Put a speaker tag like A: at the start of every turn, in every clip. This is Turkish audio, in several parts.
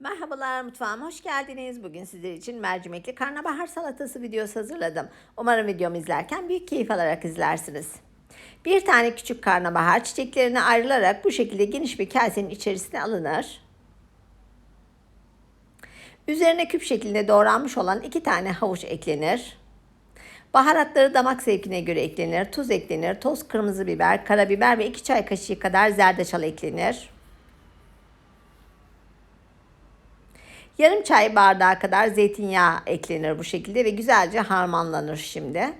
A: Merhabalar mutfağıma hoş geldiniz. Bugün sizler için mercimekli karnabahar salatası videosu hazırladım. Umarım videomu izlerken büyük keyif alarak izlersiniz. Bir tane küçük karnabahar çiçeklerine ayrılarak bu şekilde geniş bir kasenin içerisine alınır. Üzerine küp şeklinde doğranmış olan iki tane havuç eklenir. Baharatları damak zevkine göre eklenir. Tuz eklenir, toz kırmızı biber, karabiber ve iki çay kaşığı kadar zerdeçal eklenir. Yarım çay bardağı kadar zeytinyağı eklenir bu şekilde ve güzelce harmanlanır şimdi.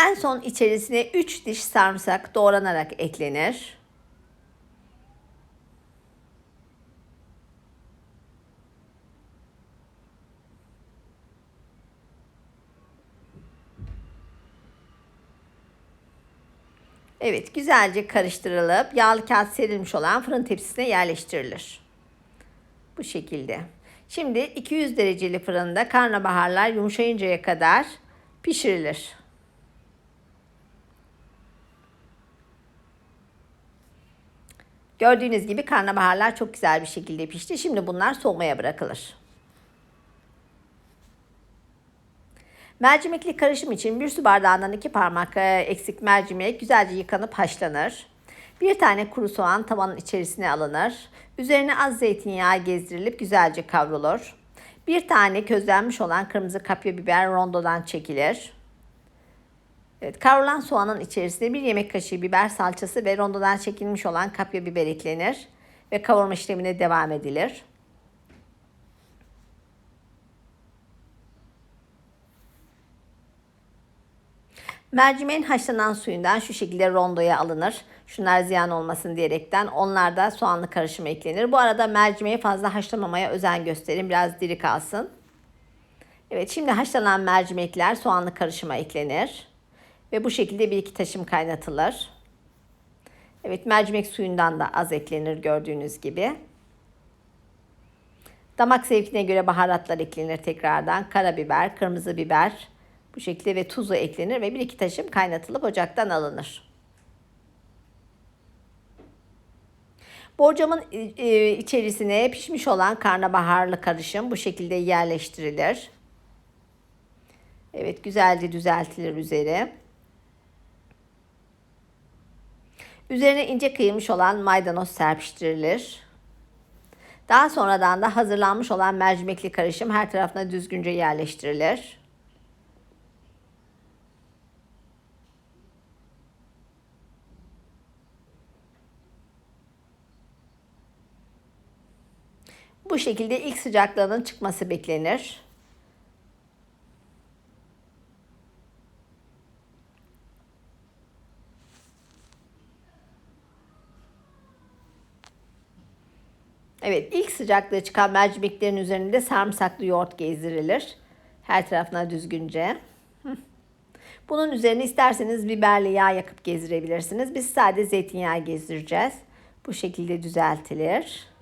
A: En son içerisine 3 diş sarımsak doğranarak eklenir. Evet, güzelce karıştırılıp yağlı kağıt serilmiş olan fırın tepsisine yerleştirilir. Bu şekilde. Şimdi 200 dereceli fırında karnabaharlar yumuşayıncaya kadar pişirilir. Gördüğünüz gibi karnabaharlar çok güzel bir şekilde pişti. Şimdi bunlar soğumaya bırakılır. Mercimekli karışım için bir su bardağından iki parmak e, eksik mercimek güzelce yıkanıp haşlanır. Bir tane kuru soğan tavanın içerisine alınır. Üzerine az zeytinyağı gezdirilip güzelce kavrulur. Bir tane közlenmiş olan kırmızı kapya biber rondodan çekilir. Evet, kavrulan soğanın içerisine bir yemek kaşığı biber salçası ve rondodan çekilmiş olan kapya biber eklenir ve kavurma işlemine devam edilir. Mercimeğin haşlanan suyundan şu şekilde rondoya alınır. Şunlar ziyan olmasın diyerekten onlar da soğanlı karışıma eklenir. Bu arada mercimeği fazla haşlamamaya özen gösterin. Biraz diri kalsın. Evet şimdi haşlanan mercimekler soğanlı karışıma eklenir. Ve bu şekilde bir iki taşım kaynatılır. Evet mercimek suyundan da az eklenir gördüğünüz gibi. Damak zevkine göre baharatlar eklenir tekrardan. Karabiber, kırmızı biber, bu şekilde ve tuzu eklenir ve bir iki taşım kaynatılıp ocaktan alınır. Borcamın e, içerisine pişmiş olan karnabaharlı karışım bu şekilde yerleştirilir. Evet güzelce düzeltilir üzeri. Üzerine ince kıyılmış olan maydanoz serpiştirilir. Daha sonradan da hazırlanmış olan mercimekli karışım her tarafına düzgünce yerleştirilir. Bu şekilde ilk sıcaklığının çıkması beklenir. Evet, ilk sıcaklığı çıkan mercimeklerin üzerinde sarımsaklı yoğurt gezdirilir. Her tarafına düzgünce. Bunun üzerine isterseniz biberli yağ yakıp gezdirebilirsiniz. Biz sadece zeytinyağı gezdireceğiz. Bu şekilde düzeltilir.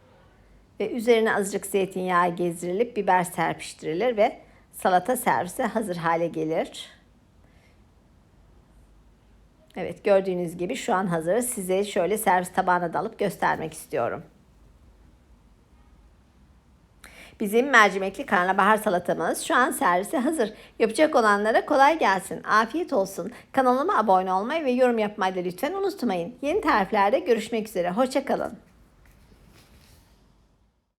A: Ve üzerine azıcık zeytinyağı gezdirilip biber serpiştirilir ve salata servise hazır hale gelir. Evet gördüğünüz gibi şu an hazır. Size şöyle servis tabağına da alıp göstermek istiyorum. Bizim mercimekli karnabahar salatamız şu an servise hazır. Yapacak olanlara kolay gelsin. Afiyet olsun. Kanalıma abone olmayı ve yorum yapmayı da lütfen unutmayın. Yeni tariflerde görüşmek üzere. Hoşçakalın.